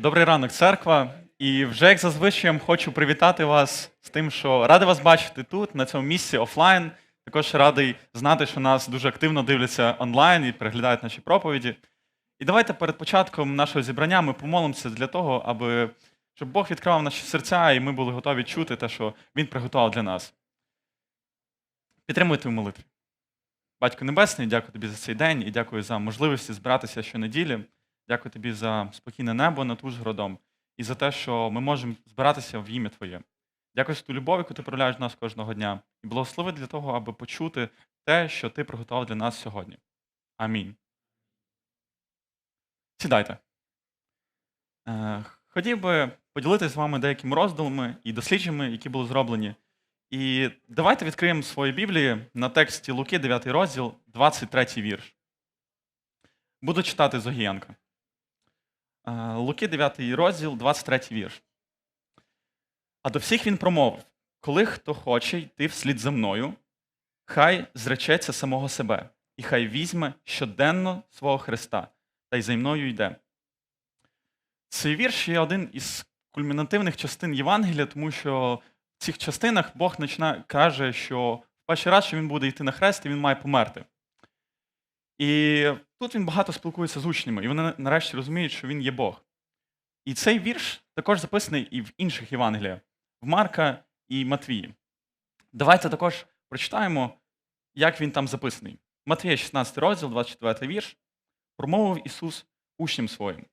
Добрий ранок, церква. І вже як зазвичай хочу привітати вас з тим, що радий вас бачити тут, на цьому місці офлайн. Також радий знати, що нас дуже активно дивляться онлайн і переглядають наші проповіді. І давайте перед початком нашого зібрання ми помолимося для того, аби щоб Бог відкривав наші серця, і ми були готові чути те, що Він приготував для нас. Підтримуйте в молитві. Батько Небесний, дякую тобі за цей день і дякую за можливості збиратися щонеділі. Дякую тобі за спокійне небо над Ужгородом і за те, що ми можемо збиратися в ім'я Твоє. Дякую за ту любов, яку ти проявляєш в нас кожного дня. І благослови для того, аби почути те, що ти приготував для нас сьогодні. Амінь. Сідайте. Е, Хотів би поділитися з вами деякими роздумами і дослідженнями, які були зроблені. І давайте відкриємо свої Біблії на тексті Луки, 9 розділ, 23 вірш. Буду читати з Огієнка. Е, Луки, 9 розділ, 23 вірш. А до всіх він промовив: коли хто хоче йти вслід за мною, хай зречеться самого себе, і хай візьме щоденно свого Христа, та й за мною йде. Цей вірш є один із кульмінативних частин Євангелія, тому що в цих частинах Бог каже, що в перший раз, що він буде йти на хрест, і він має померти. І тут він багато спілкується з учнями, і вони нарешті розуміють, що він є Бог. І цей вірш також записаний і в інших Євангеліях, в Марка і Матвії. Давайте також прочитаємо, як він там записаний. Матвія, 16 розділ, 24 вірш. Промовив Ісус учням своїм: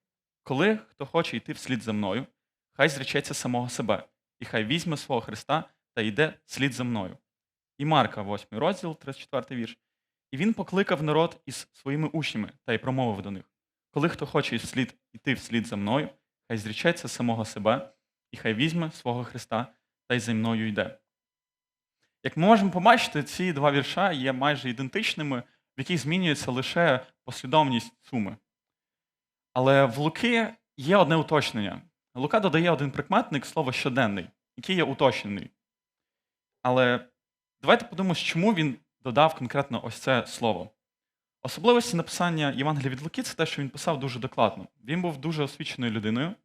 Коли хто хоче йти вслід за мною, хай зречеться самого себе, і хай візьме свого Христа та йде вслід за мною. І Марка, 8 розділ, 34 вірш. І він покликав народ із своїми учнями та й промовив до них: Коли хто хоче вслід, йти вслід за мною, хай зречеться самого себе, і хай візьме свого Христа та й за мною йде. Як ми можемо побачити, ці два вірша є майже ідентичними, в яких змінюється лише послідовність суми. Але в Луки є одне уточнення. Лука додає один прикметник слово щоденний, який є уточнений. Але давайте подумаємо, чому він додав конкретно ось це слово. Особливості написання Євангелія від Луки це те, що він писав дуже докладно. Він був дуже освіченою людиною,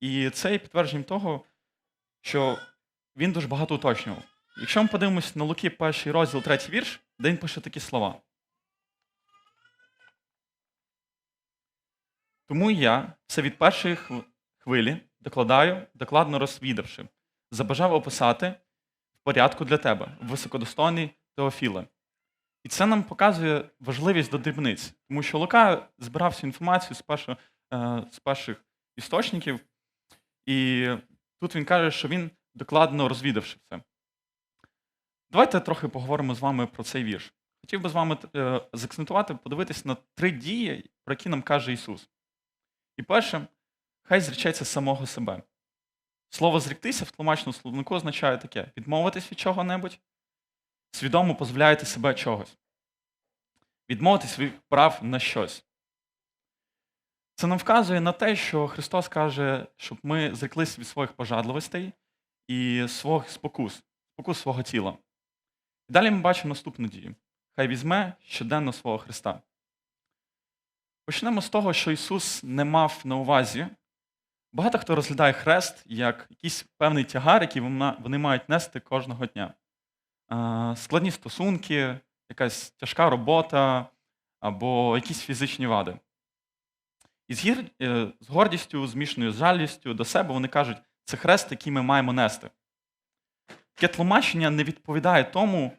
і це є підтвердженням того, що він дуже багато уточнював. Якщо ми подивимося на Луки, перший розділ, третій вірш, де він пише такі слова. Тому я це від першої хвилі докладаю, докладно розвідавши, забажав описати в порядку для тебе, високодостойний Теофіле. І це нам показує важливість до дрібниць, тому що Лука збирав всю інформацію з, першого, е, з перших істочників, і тут він каже, що він докладно розвідавши це. Давайте трохи поговоримо з вами про цей вірш. Хотів би з вами е, заакцентувати, подивитися на три дії, про які нам каже Ісус. І перше, хай зречеться самого себе. Слово зріктися в тлумачному словнику означає таке: відмовитись від чого-небудь, свідомо позбавляєте себе чогось. Відмовитись від прав на щось. Це нам вказує на те, що Христос каже, щоб ми зреклися від своїх пожадливостей і своїх спокус, спокус свого тіла. І далі ми бачимо наступну дію: хай візьме щоденно свого Христа. Почнемо з того, що Ісус не мав на увазі. Багато хто розглядає хрест як якийсь певний тягар, який вони мають нести кожного дня. А, Складні стосунки, якась тяжка робота або якісь фізичні вади. І е, з гордістю, змішаною жалістю до себе вони кажуть, це хрест, який ми маємо нести. Таке тлумачення не відповідає тому,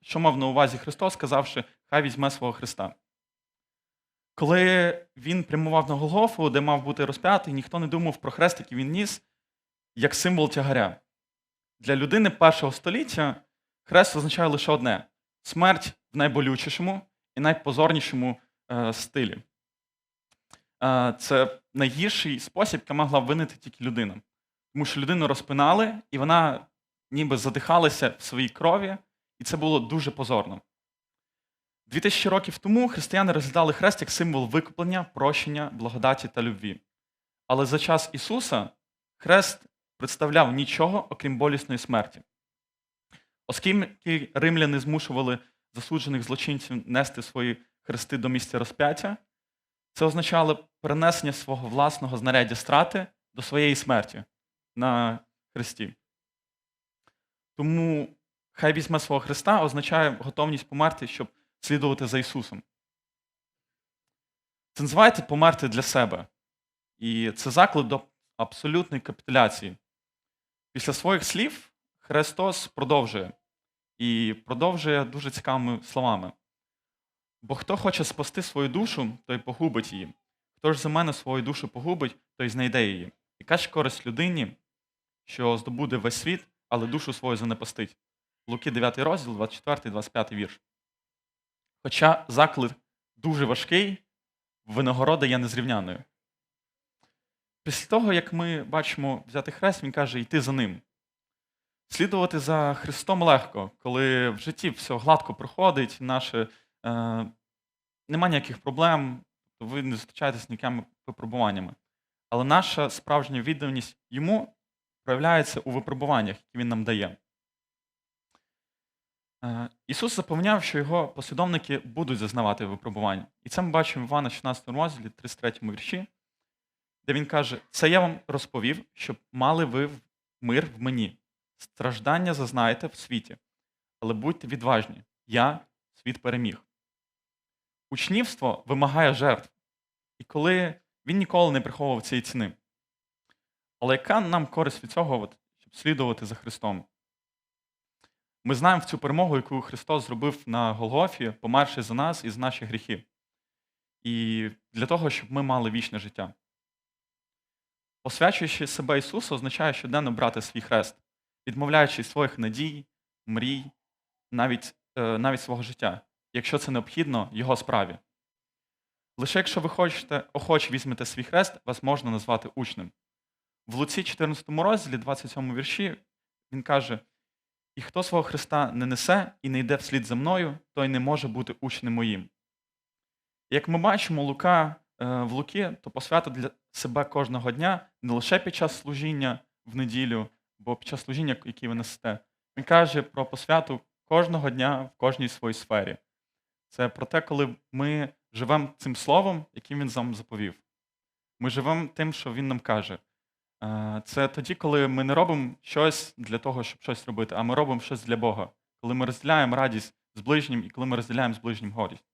що мав на увазі Христос, сказавши, хай візьме свого Христа. Коли він прямував на Голгофу, де мав бути розп'ятий, ніхто не думав про хрест, який він ніс, як символ тягаря. Для людини першого століття хрест означає лише одне смерть в найболючішому і найпозорнішому е, стилі. Е, це найгірший спосіб, який могла винити тільки людина. Тому що людину розпинали, і вона ніби задихалася в своїй крові, і це було дуже позорно. Дві тисячі років тому християни розглядали хрест як символ викуплення, прощення, благодаті та любві. Але за час Ісуса хрест представляв нічого, окрім болісної смерті. Оскільки римляни змушували засуджених злочинців нести свої хрести до місця розп'яття, Це означало перенесення свого власного знаряддя страти до своєї смерті на Христі. Тому хай візьме свого Христа означає готовність померти, щоб слідувати за Ісусом. Це називається померти для себе. І це заклик до абсолютної капітуляції. Після своїх слів Христос продовжує. І продовжує дуже цікавими словами. Бо хто хоче спасти свою душу, той погубить її. Хто ж за мене свою душу погубить, той знайде її. Яка ж користь людині, що здобуде весь світ, але душу свою занепастить? Луки 9 розділ, 24, 25 вірш. Хоча заклик дуже важкий, винагорода є незрівняною. Після того, як ми бачимо взяти хрест, він каже йти за ним. Слідувати за Христом легко, коли в житті все гладко проходить, наше, е, нема ніяких проблем, ви не зустрічаєтесь з ніякими випробуваннями. Але наша справжня відданість йому проявляється у випробуваннях, які він нам дає. Е, Ісус запевняв, що його послідовники будуть зазнавати випробування. І це ми бачимо в Івана 16 розділі, 33 вірші, де він каже: Це я вам розповів, щоб мали ви мир в мені. Страждання зазнаєте в світі, але будьте відважні, я світ переміг. Учнівство вимагає жертв, і коли він ніколи не приховував цієї ціни. Але яка нам користь від цього, от, щоб слідувати за Христом? Ми знаємо в цю перемогу, яку Христос зробив на Голгофі, померши за нас і за наші гріхи. І для того, щоб ми мали вічне життя. Посвячуючи себе Ісусу, означає щоденно брати свій хрест, відмовляючись своїх надій, мрій, навіть, е, навіть свого життя, якщо це необхідно Його справі. Лише якщо ви хочете, охоче візьмете свій хрест, вас можна назвати учнем. В Луці 14 розділі, 27 вірші, він каже: І хто свого Христа не несе і не йде вслід за мною, той не може бути учнем моїм. Як ми бачимо, Лука е, в Луки, то посвята для себе кожного дня не лише під час служіння в неділю, бо під час служіння, яке ви несете. Він каже про посвяту кожного дня в кожній своїй сфері. Це про те, коли ми живемо цим словом, яким він нам заповів. Ми живемо тим, що він нам каже. Е, Це тоді, коли ми не робимо щось для того, щоб щось робити, а ми робимо щось для Бога. Коли ми розділяємо радість з ближнім і коли ми розділяємо з ближнім горість.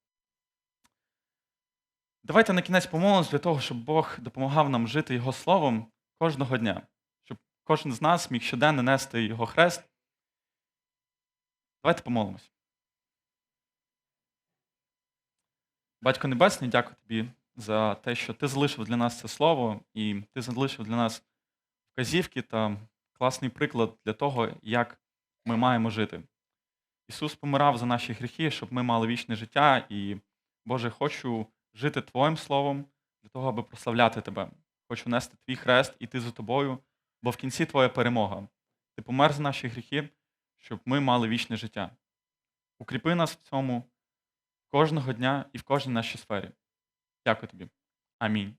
Давайте на кінець помолимось для того, щоб Бог допомагав нам жити Його словом кожного дня, кожен з нас міг щоденно нести Його хрест. Давайте помолимось. Батько Небесний, дякую тобі за те, що ти залишив для нас це слово, і ти залишив для нас вказівки та класний приклад для того, як ми маємо жити. Ісус помирав за наші гріхи, щоб ми мали вічне життя, і, Боже, хочу жити Твоїм словом для того, аби прославляти Тебе. Хочу нести твій хрест, іти за тобою, бо в кінці Твоя перемога. Ти помер за наші гріхи, щоб ми мали вічне життя. Укріпи нас в цьому кожного дня і в кожній нашій сфері. Дякую тобі. Амінь.